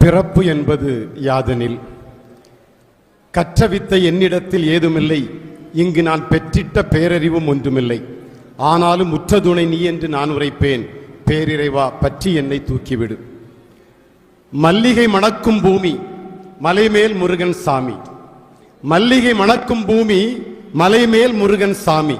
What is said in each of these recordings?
பிறப்பு என்பது யாதெனில்? கற்ற வித்தை என்னிடத்தில் ஏதுமில்லை. இங்கு நான் பெற்றிட்ட பேரறிவும் ஒன்றுமில்லை. ஆனாலும் உற்றதுணை நீ என்று நான் உரைப்பேன். பேரிறைவா பற்றி என்னை தூக்கிவிடு. மல்லிகை மணக்கும் பூமி மலைமேல் முருகன் சாமி. மல்லிகை மணக்கும் பூமி மலைமேல் முருகன் சாமி.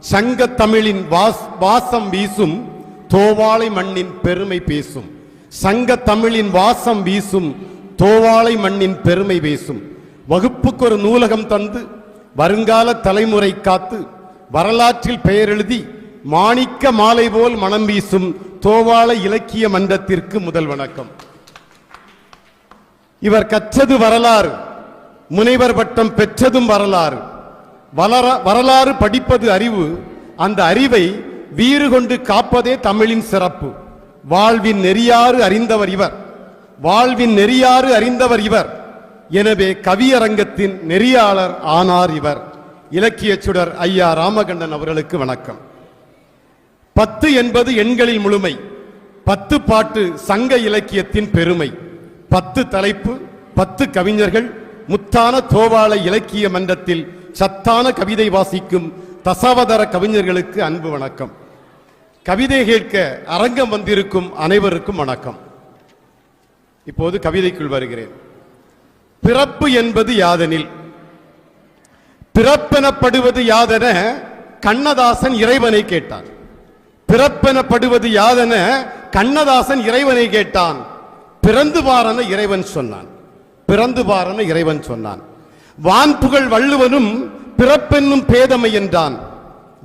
சங்க தமிழின் வாஸ் வாசம் வீசும் தோவாளை மண்ணின் பெருமை பேசும். சங்க தமிழின் வாசம் வீசும் தோவாளை மண்ணின் பெருமை பேசும். வகுப்புக்கு ஒரு நூலகம் தந்து வருங்கால தலைமுறை காத்து வரலாற்றில் பெயர் எழுதி மாணிக்க மாலை போல் மனம் வீசும் தோவாளை இலக்கிய மன்றத்திற்கு முதல் வணக்கம். இவர் கற்றது வரலாறு. முனைவர் பட்டம் பெற்றதும் வரலாறு. வளர வரலாறு படிப்பது அறிவு. அந்த அறிவை வீறு கொண்டு காப்பதே தமிழின் சிறப்பு. வாழ்வின் நெறியாறு அறிந்தவர் இவர். வாழ்வின் நெறியாறு அறிந்தவர் இவர். எனவே கவியரங்கத்தின் நெறியாளர் ஆனார் இவர். இலக்கிய சுடர் ஐயா ராமகண்டன் அவர்களுக்கு வணக்கம். பத்து என்பது எண்களில் முழுமை. பத்து பாட்டு சங்க இலக்கியத்தின் பெருமை. பத்து தலைப்பு பத்து கவிஞர்கள் முத்தான தோவாள இலக்கிய மன்றத்தில் சத்தான கவிதை வாசிக்கும் தசாவதார கவிஞர்களுக்கு அன்பு வணக்கம். கவிதை கேட்க அரங்கம் வந்திருக்கும் அனைவருக்கும் வணக்கம். இப்போது கவிதைக்குள் வருகிறேன். பிறப்பு என்பது யாதெனில்? பிறப்பெனப்படுவது யாதென கண்ணதாசன் இறைவனை கேட்டான். பிறப்பெனப்படுவது யாதென கண்ணதாசன் இறைவனை கேட்டான். பிறந்து பாரன இறைவன் சொன்னான். பிறந்து பாருன்னு இறைவன் சொன்னான். வான்புகழ் வள்ளுவனும் பிறப்பென்னும் பேதமை என்றான்.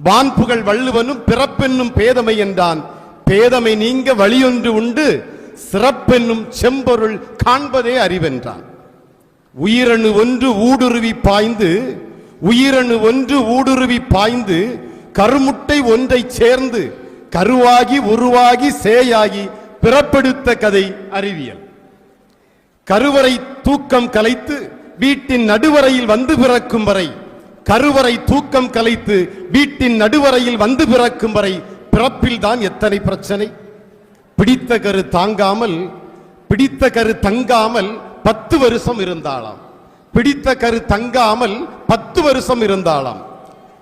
வான்புகழ் வள்ளுவனும் பிறப்பென்னும் பேதமை என்றான். பேதமை நீங்க வழியொன்று உண்டு சிறப்பென்னும் செம்பொருள் காண்பதே அறிவென்றான். உயிரணு ஒன்று ஊடுருவி பாய்ந்து உயிரணு ஒன்று ஊடுருவி பாய்ந்து கருமுட்டை ஒன்றை சேர்ந்து கருவாகி உருவாகி சேயாகி பிறப்பெடுத்த கதை அறிவியல். கருவறை தூக்கம் கலைத்து வீட்டின் நடுவரையில் வந்து பிறக்கும் வரை கருவறை தூக்கம் கலைத்து வீட்டின் நடுவரையில் வந்து பிறக்கும் வரை பிறப்பில் தான் எத்தனை பிரச்சனை? பிடித்த கரு தாங்காமல் பிடித்த கரு தங்காமல் பத்து வருஷம் இருந்தாளாம். பிடித்த கரு தங்காமல் பத்து வருஷம் இருந்தாளாம்.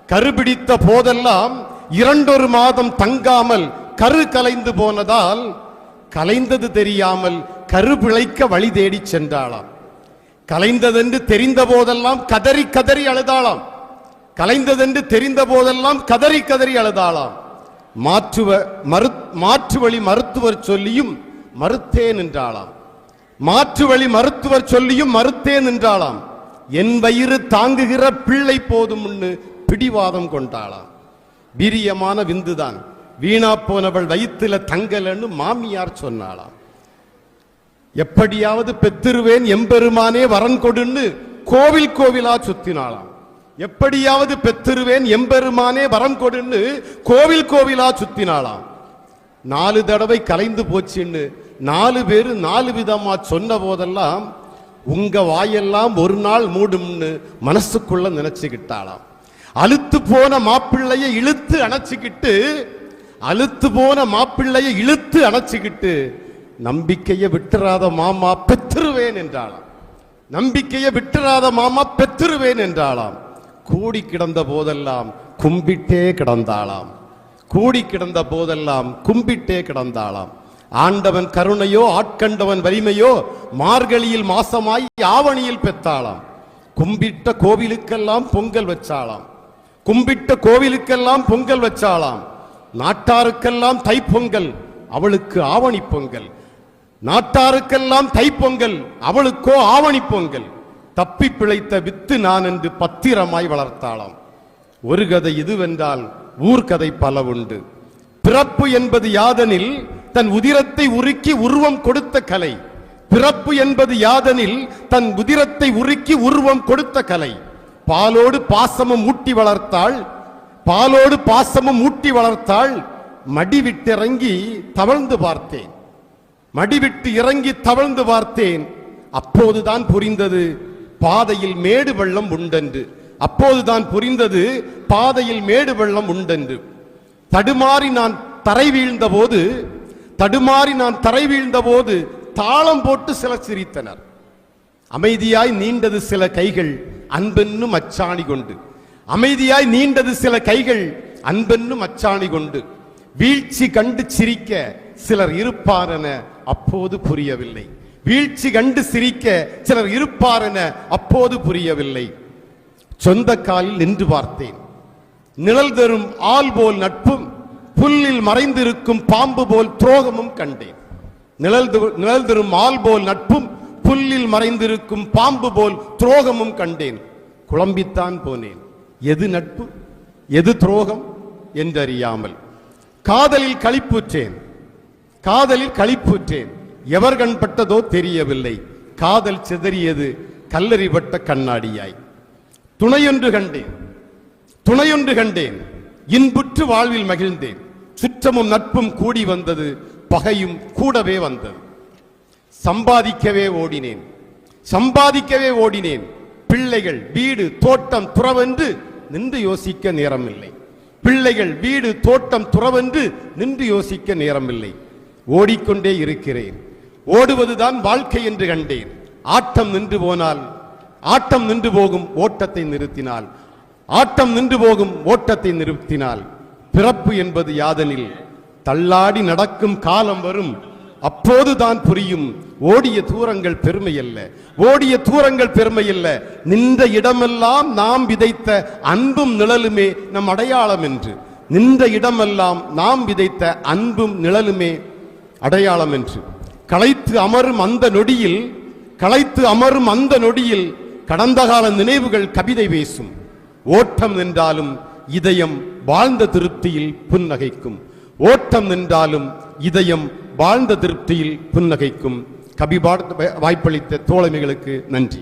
கரு பிடித்த போதெல்லாம் இரண்டொரு மாதம் தங்காமல் கரு கலைந்து போனதால் கலைந்தது தெரியாமல் கரு பிழைக்க வழி தேடி சென்றாளாம். கலைந்ததென்று தெரிந்த போதெல்லாம் கதறி கதறி அழுதாளாம். கலைந்ததென்று தெரிந்த போதெல்லாம் கதறி கதறி அழுதாளாம். மாற்றுவ மரு மாற்று வழி மருத்துவர் சொல்லியும் மறுத்தே நின்றாளாம். மாற்று வழி மருத்துவர் சொல்லியும் மறுத்தே நின்றாளாம். என் வயிறு தாங்குகிற பிள்ளை போதும் பிடிவாதம் கொண்டாளாம். வீரியமான விந்துதான். வீணா போனவள் வயிற்றுல தங்கலன்னு மாமியார் சொன்னாளாம். எப்படியாவது பெத்திருவேன் எம்பெருமானே வரன் கொடுன்னு கோவில் கோவிலா சுத்தினாளாம். எப்படியாவது பெத்திருவேன் எம்பெருமானே வரம் கொடுன்னு கோவில் கோவிலா சுத்தினாளாம். நாலு தடவை கலைந்து போச்சுன்னு நாலு பேரு நாலு விதமா சொன்ன போதெல்லாம் உங்க வாயெல்லாம் ஒரு நாள் மூடும்னு மனசுக்குள்ள நினைச்சுக்கிட்டாளாம். அழுத்து போன மாப்பிள்ளைய இழுத்து அணைச்சிக்கிட்டு அழுத்து போன மாப்பிள்ளையை இழுத்து அணைச்சிக்கிட்டு நம்பிக்கையை விட்டுறாத மாமா பெற்றுருவேன் என்றாளாம். நம்பிக்கையை விட்டுறாத மாமா பெற்றுருவேன் என்றாளாம். கூடி கிடந்த போதெல்லாம் கும்பிட்டே கிடந்தாளாம். கூடி கிடந்த போதெல்லாம் கும்பிட்டே கிடந்தாளாம். ஆண்டவன் கருணையோ ஆட்கண்டவன் வலிமையோ மார்கழியில் மாசமாய் ஆவணியில் பெத்தாளாம் கும்பிட்ட கோவிலுக்கெல்லாம் பொங்கல் வச்சாளாம். கும்பிட்ட கோவிலுக்கெல்லாம் பொங்கல் வச்சாளாம். நாட்டாருக்கெல்லாம் தைப்பொங்கல் அவளுக்கு ஆவணி பொங்கல் நாட்டாருக்கெல்லாம் தைப்பொங்கல் அவளுக்கோ ஆவணி பொங்கல் தப்பி பிழைத்த வித்து நான் என்று பத்திரமாய் வளர்த்தாளாம். ஒரு கதை இதுவென்றால் ஊர்கதை பல உண்டு. பிறப்பு என்பது யாதனில் தன் உதிரத்தை உருக்கி உருவம் கொடுத்த கலை. பிறப்பு என்பது யாதனில் தன் உதிரத்தை உருக்கி உருவம் கொடுத்த கலை. பாலோடு பாசமும் ஊட்டி வளர்த்தாள் பாலோடு பாசமும் ஊட்டி வளர்த்தாள் மடி விட்டிறங்கி தவழ்ந்து பார்த்தேன். மடிவிட்டு இறங்கி தவழ்ந்து பார்த்தேன். அப்போதுதான் புரிந்தது பாதையில் மேடு வெள்ளம் உண்டென்று. அப்போதுதான் புரிந்தது பாதையில் மேடு வெள்ளம் உண்டென்று. தடுமாறி நான் தரை வீழ்ந்த போது தடுமாறி நான் தரை வீழ்ந்த போது தாளம் போட்டு சிலர் சிரித்தனர். அமைதியாய் நீண்டது சில கைகள் அன்பென்னும் அச்சாணி கொண்டு. அமைதியாய் நீண்டது சில கைகள் அன்பென்னும் அச்சாணி கொண்டு வீழ்ச்சி கண்டு சிரிக்க சிலர் இருப்பாரென அப்போது புரியவில்லை. வீழ்ச்சி கண்டு சிரிக்க சிலர் இருப்பாரென அப்போது புரியவில்லை. சொந்த காலில் நின்று பார்த்தேன். நிழல் தரும் ஆள் போல் நட்பும் புல்லில் மறைந்திருக்கும் பாம்பு போல் துரோகமும் கண்டேன். நிழல் நிழல் தரும் ஆள் போல் நட்பும் புல்லில் மறைந்திருக்கும் பாம்பு போல் துரோகமும் கண்டேன். குழம்பித்தான் போனேன். எது நட்பு எது துரோகம் என்றறியாமல். காதலில் களிப்புற்றேன் காதலில் களிப்புற்றேன் எவர் கண்பட்டதோ தெரியவில்லை. காதல் சிதறியது கல்லறிபட்ட கண்ணாடியாய். துணையொன்று கண்டேன் துணையொன்று கண்டேன் இன்புற்று வாழ்வில் மகிழ்ந்தேன். சுற்றமும் நட்பும் கூடி வந்தது பகையும் கூடவே வந்தது. சம்பாதிக்கவே ஓடினேன் சம்பாதிக்கவே ஓடினேன். பிள்ளைகள் வீடு தோட்டம் துறவென்று நின்று யோசிக்க நேரமில்லை. பிள்ளைகள் வீடு தோட்டம் துறவென்று நின்று யோசிக்க நேரமில்லை. ஓடிக்கொண்டே இருக்கிறேன். ஓடுவதுதான் வாழ்க்கை என்று கண்டேன். ஆட்டம் நின்று போனால் ஆட்டம் நின்று போகும் ஓட்டத்தை நிறுத்தினால் ஆட்டம் நின்று போகும் ஓட்டத்தை நிறுத்தினால் பிறப்பு என்பது யாதனில் தள்ளாடி நடக்கும் காலம் வரும் அப்போதுதான் புரியும். ஓடிய தூரங்கள் பெருமை அல்ல ஓடிய தூரங்கள் பெருமை அல்ல நின்ற இடமெல்லாம் நாம் விதைத்த அன்பும் நிழலுமே நம் அடையாளம் என்று. நின்ற இடமெல்லாம் நாம் விதைத்த அன்பும் நிழலுமே அடையாளம் என்று. களைத்து அமரும் அந்த நொடியில் களைத்து அமரும் அந்த நொடியில் கடந்த கால நினைவுகள் கவிதை பேசும். ஓட்டம் நின்றாலும் இதயம் வாழ்ந்த திருப்தியில் புன்னகைக்கும். ஓட்டம் நின்றாலும் இதயம் வாழ்ந்த திருப்தியில் புன்னகைக்கும் கபிபாட வாய்ப்பளித்த தோழமைகளுக்கு நன்றி.